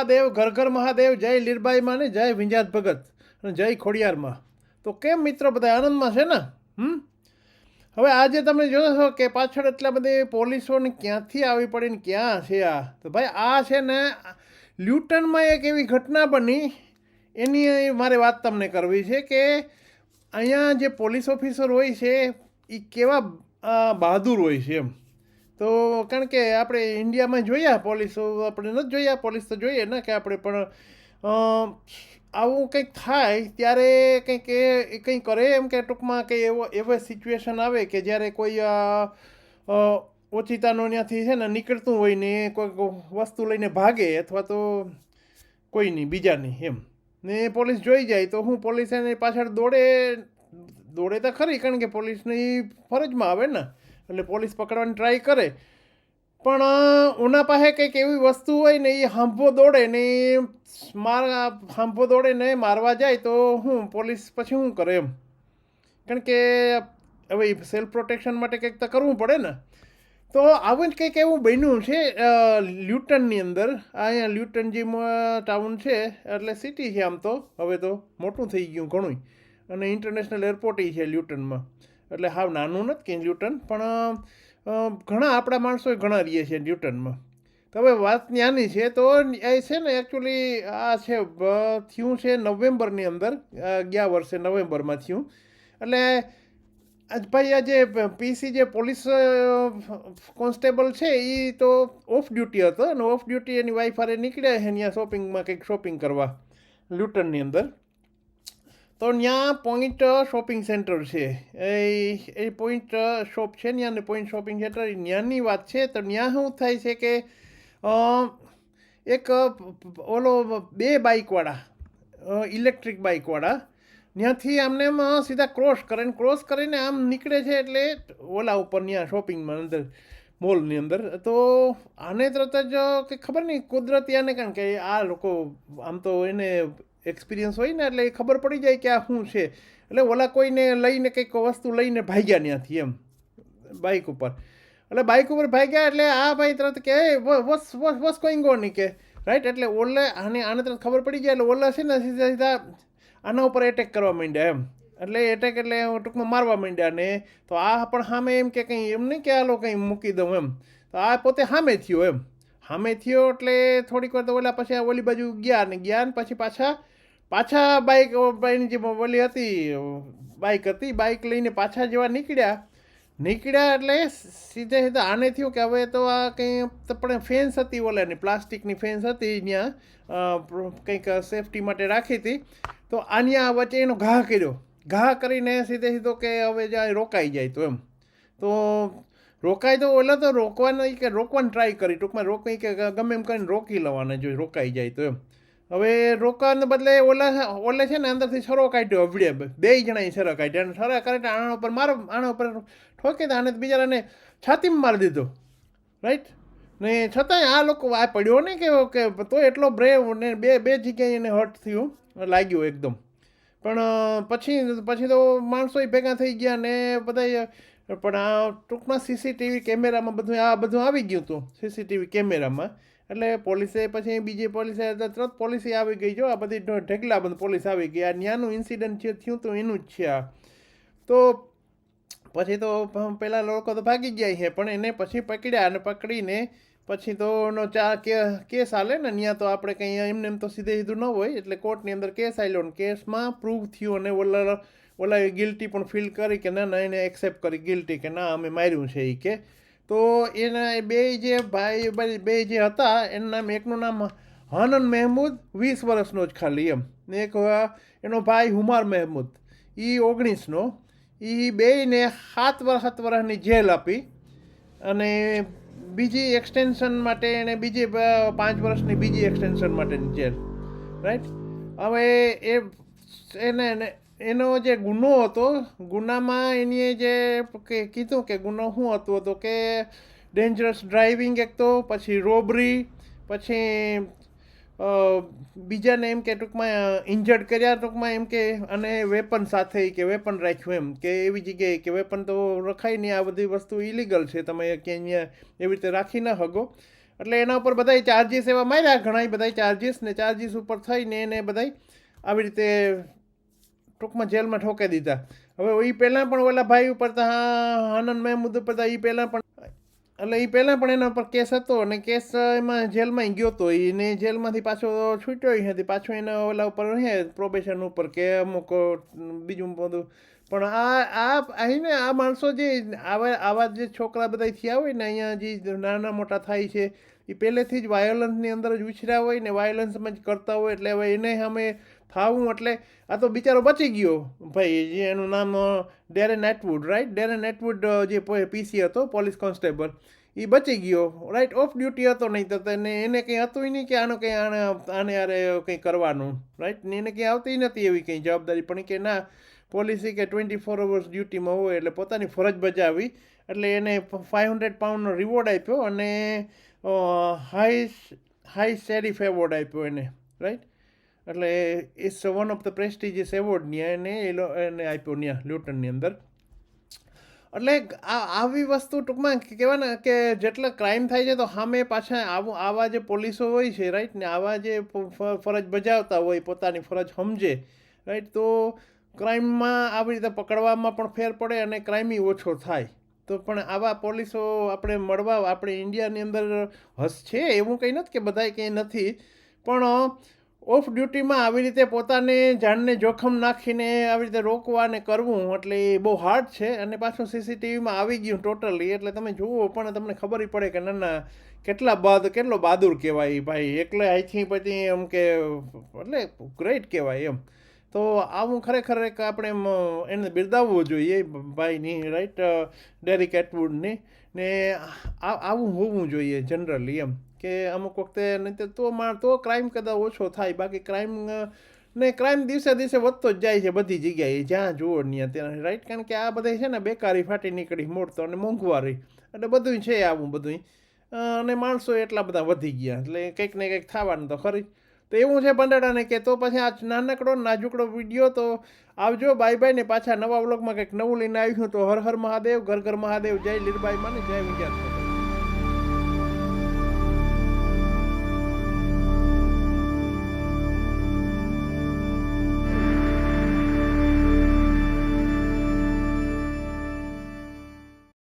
મહાદેવ, ઘર ઘર મહાદેવ, જય લીરબાઈમાં ને જય વિંજાત ભગત અને જય ખોડિયારમાં તો કેમ મિત્રો બધા આનંદમાં છે ને? હમ? હવે આજે તમે જોશો કે પાછળ એટલા બધી પોલીસોને ક્યાંથી આવી પડી ને ક્યાં છે આ? તો ભાઈ આ છે ને લ્યુટનમાં એક એવી ઘટના બની. એની મારે વાત તમને કરવી છે કે અહીંયા જે પોલીસ ઓફિસર હોય છે એ કેવા બહાદુર હોય છે એમ. તો કારણ કે આપણે ઇન્ડિયામાં જોયા પોલીસો, આપણે નથી જોયા, પોલીસ તો જોઈએ ને કે આપણે પણ આવું કંઈક થાય ત્યારે કંઈક એ કંઈ કરે એમ કે ટૂંકમાં કંઈ એવો એવો સિચ્યુએશન આવે કે જ્યારે કોઈ ઓચિતાનો ત્યાંથી છે ને નીકળતું હોય ને કોઈ વસ્તુ લઈને ભાગે અથવા તો કોઈ નહીં બીજાની એમ. ને પોલીસ જોઈ જાય તો હું પોલીસ એની પાછળ દોડે દોડે તો ખરી કારણ કે પોલીસની ફરજમાં આવે ને. એટલે પોલીસ પકડવાની ટ્રાય કરે. પણ ઉના પાસે કંઈક એવી વસ્તુ હોય ને એ હાંભો દોડે ને એ માર હાંભો દોડે ને મારવા જાય તો હું પોલીસ પછી શું કરે એમ. કારણ કે હવે સેલ્ફ પ્રોટેક્શન માટે કંઈક તો કરવું પડે ને. તો આવું જ કંઈક એવું બન્યું છે લ્યુટનની અંદર. અહીંયા લ્યુટન જે ટાઉન છે, એટલે સિટી છે આમ તો. હવે તો મોટું થઈ ગયું ઘણું અને ઇન્ટરનેશનલ એરપોર્ટ છે લ્યુટનમાં. એટલે હાવ નાનું નથી કે લ્યુટન પણ ઘણા આપણા માણસો ઘણા રહીએ છીએ લ્યુટનમાં તો હવે વાત ત્યાંની છે, તો એ છે ને એકચ્યુઅલી આ છે થયું છે નવેમ્બરની અંદર ગયા વર્ષે નવેમ્બરમાં થયું. એટલે ભાઈ આ જે પીસી જે પોલીસ કોન્સ્ટેબલ છે એ તો ઓફ ડ્યુટી હતો, અને ઓફ ડ્યુટી એની વાઈફ હારે નીકળ્યા છે, ત્યાં શોપિંગમાં કંઈક શોપિંગ કરવા લ્યુટનની અંદર. તો ત્યાં પોઈન્ટ શોપિંગ સેન્ટર છે. એ એ પોઈન્ટ શોપ છે ત્યાં ને પોઈન્ટ શોપિંગ સેન્ટર ત્યાંની વાત છે. તો ત્યાં શું થાય છે કે એક, ઓલો બે બાઇકવાળા ઇલેક્ટ્રિક બાઇકવાળા ત્યાંથી આમને એમ સીધા ક્રોસ કરે ને ક્રોસ કરીને આમ નીકળે છે એટલે ઓલા ઉપર ત્યાં શોપિંગમાં અંદર મોલની અંદર. તો આને તરત જ કંઈ ખબર નહીં કુદરતી આને કારણ કે આ લોકો આમ તો એને એક્સપિરિયન્સ હોય ને એટલે એ ખબર પડી જાય કે આ શું છે. એટલે ઓલા કોઈને લઈને કંઈક વસ્તુ લઈને ભાગ્યા ત્યાંથી એમ બાઇક ઉપર. એટલે બાઇક ઉપર ભાગ્યા એટલે આ ભાઈ તરત કે વસ વસ વસ કોઈ ગો નહીં કે. રાઈટ એટલે ઓલે, આને આને તરત ખબર પડી જાય એટલે ઓલા છે ને સીધા સીધા આના ઉપર એટેક કરવા માંડ્યા એમ. એટલે એટેક એટલે ટૂંકમાં મારવા માંડ્યા ને. તો આ પણ સામે એમ કે કંઈ એમ નહીં કે આ લોકો કંઈ મૂકી દઉં એમ. તો આ પોતે સામે થયો એમ. સામે થયો એટલે થોડીક વાર તો ઓલા પછી આ ઓલી બાજુ ગયા ને ગયા ને પછી પાછા પાછા બાઇક બાઈની જે ઓલી હતી બાઇક હતી બાઇક લઈને પાછા જેવા નીકળ્યા. નીકળ્યા એટલે સીધે સીધા આને થયું કે હવે તો આ કંઈ પણ ફેન્સ હતી ઓલાની, પ્લાસ્ટિકની ફેન્સ હતી ત્યાં કંઈક સેફટી માટે રાખી હતી. તો આન્યા વચ્ચે એનો ઘા કર્યો. ઘા કરીને સીધે સીધો કે હવે જ્યાં રોકાઈ જાય તો એમ. તો રોકાય તો ઓલા તો રોકવાના કે રોકવાની ટ્રાય કરી. ટૂંકમાં રોકી કે ગમે એમ કરીને રોકી લેવાના જો રોકાઈ જાય તો એમ. હવે રોકાણને બદલે ઓલા ઓલે છે ને અંદરથી સરો કાઢ્યો અવડે બે. જણાએ સરો કાઢ્યો અને છરા કરે આના ઉપર મારો, આના ઉપર ઠોકી દે આને તો બિચારાને છાતીમાં મારી દીધો. રાઈટ ને છતાંય આ લોકો આ પડ્યો ને કે કે તો એટલો બ્રેવ ને બે બે જગ્યાએ એને હર્ટ થયું, લાગ્યું એકદમ. પણ પછી પછી તો માણસો ભેગા થઈ ગયા ને બધા પણ આ ટૂંકમાં સીસીટીવી કેમેરામાં બધું, આ બધું આવી ગયું હતું સીસીટીવી કેમેરામાં. એટલે પોલીસે પછી બીજી પોલીસે તરત પોલીસી આવી ગઈ. જો આ બધી ઢગલા બંધ પોલીસ આવી ગઈ. આ ન્યાનું ઇન્સિડન્ટ જે થયું તો એનું જ છે આ. તો પછી તો પહેલાં લોકો તો ભાગી ગયા છે, પણ એને પછી પકડ્યા અને પકડીને પછી તો એનો ચા કેસ હાલે ને ત્યાં તો આપણે કંઈ એમને એમ તો સીધે સીધું ન હોય, એટલે કોર્ટની અંદર કેસ આવેલો ને કેસમાં પ્રૂવ થયું અને ઓલા ઓલા ગિલ્ટી પણ ફીલ કરી કે ના ના, એને એક્સેપ્ટ કરી ગિલ્ટી કે ના, અમે માર્યું છે એ કે. તો એના બે જે ભાઈ, બે જે હતા, એનું નામ, એકનું નામ હનન મહેમૂદ, વીસ વર્ષનો જ ખાલી એમ. ને એક એનો ભાઈ હુમાર મહેમૂદ. એ ઓગણીસનો. એ બેયને સાત વર્ષ સાત વર્ષની જેલ આપી અને બીજી એક્સટેન્શન માટે એણે બીજી પાંચ વર્ષની બીજી એક્સટેન્શન માટેની જેલ. રાઈટ હવે એ એને એને- જે ગુનો હતો, ગુનામાં એની જે કીધું કે ગુનો શું હતો તો કે ડેન્જરસ ડ્રાઇવિંગ એક તો, પછી રોબરી પછી બીજાને એમ કે ટૂંકમાં ઇન્જર્ડ કર્યા ટૂંકમાં એમ કે, અને વેપન સાથે કે વેપન રાખ્યું એમ કે એવી જગ્યાએ કે વેપન તો રખાય નહીં, આ બધી વસ્તુ ઇલીગલ છે, તમે ક્યાંય અહીંયા એવી રીતે રાખી ન શકો. એટલે એના ઉપર બધાય ચાર્જીસ એવા માર્યા ઘણા બધાય ચાર્જીસ ને ચાર્જીસ ઉપર થઈને એને બધાય આવી રીતે ટૂંકમાં જેલમાં ઠોકી દીધા. હવે એ પહેલાં પણ ઓલા ભાઈ ઉપર આનંદ મહેમૂદ ઉપર તો એ પહેલાં પણ એટલે એ પહેલાં પણ એના પર કેસ હતો અને કેસ એમાં જેલમાં ગયો હતો એને જેલમાંથી પાછો છૂટ્યો નથી. પાછો એના ઓલા ઉપર હે પ્રોબેશન ઉપર કે અમુક બીજું બધું. પણ આ આ અહીંને આ માણસો જે આવા આવા જે છોકરા બધા થયા હોય ને, અહીંયા જે નાના મોટા થાય છે એ પહેલેથી જ વાયોલન્સની અંદર જ ઉછર્યા હોય ને વાયોલન્સમાં જ કરતા હોય એટલે હવે એને અમે થાવું એટલે આ તો બિચારો બચી ગયો. ભાઈ જે એનું નામ Darren Atwood right Darren Atwood અ, જે પીસી હતો પોલીસ કોન્સ્ટેબલ એ બચી ગયો. રાઈટ ઓફ ડ્યુટી હતો નહીં તો તેને એને કંઈ હતું નહીં કે આનો કંઈ આને આને યારે કંઈ કરવાનું રાઈટ ને એને કંઈ આવતી નથી એવી કંઈ જવાબદારી પણ કે ના પોલીસી કે ટ્વેન્ટી ફોર અવર્સ ડ્યુટીમાં હોય એટલે પોતાની ફરજ બજાવી એટલે એને ફાઇવ હંડ્રેડ પાઉન્ડનો રિવોર્ડ આપ્યો અને હાઈ હાઈ શેરીફ એવોર્ડ આપ્યો એને રાઈટ એટલે it's one of the prestigious award ન્યા એને એ એને આપ્યો ન્યા લ્યુટનની અંદર. એટલે આ, આવી વસ્તુ ટૂંકમાં કહેવાય કે જેટલા ક્રાઇમ થાય છે તો સામે પાછા આવું, આવા જે પોલીસો હોય છે રાઈટ ને આવા જે ફરજ બજાવતા હોય, પોતાની ફરજ સમજે રાઈટ તો ક્રાઇમમાં આવી રીતે પકડવામાં પણ ફેર પડે અને ક્રાઇમી ઓછો થાય. તો પણ આવા પોલીસો આપણે મળવા, આપણે ઇન્ડિયાની અંદર હસ છે એવું કંઈ નથી કે બધાય કંઈ નથી. પણ ઓફ ડ્યુટીમાં આવી રીતે પોતાને જાણને જોખમ નાખીને આવી રીતે રોકવા ને કરવું એટલે એ બહુ હાર્ડ છે અને પાછું સીસીટીવીમાં આવી ગયું ટોટલી એટલે તમે જુઓ પણ તમને ખબર પડે કે ના ના, કેટલા બાદ, કેટલો બહાદુર કહેવાય ભાઈ. એકલે અહીંથી પછી એમ કે, એટલે ગ્રેટ કહેવાય એમ. તો આવું ખરેખર એક આપણે એને બિરદાવવું જોઈએ ભાઈની રાઈટ ડેરિક એટવુડની ને. આવું હોવું જોઈએ જનરલી એમ. કે અમુક વખતે નહીં તો માણ તો ક્રાઇમ કદાચ ઓછો થાય. બાકી ક્રાઇમ ને ક્રાઇમ દિવસે દિવસે વધતો જ જાય છે બધી જગ્યાએ. જ્યાં જુઓ ત્યાં ત્યાં રાઈટ કારણ કે આ બધા છે ને બેકારી ફાટી નીકળી, મોડતો અને મોંઘવારી. એટલે બધું છે આવું બધું અને માણસો એટલા બધા વધી ગયા. એટલે કંઈક ને કંઈક થવાનું તો ખરી. તો એવું છે બંડાડાને કે તો પછી આ નાનકડો નાજુકડો વીડિયો તો આવજો. બાય બાય ને પાછા નવા વ્લોગમાં કંઈક નવું લઈને આવ્યું તો હર હર મહાદેવ, ઘર ઘર મહાદેવ. જય લીરબાઈ માને, જય વિદ્યાર્થી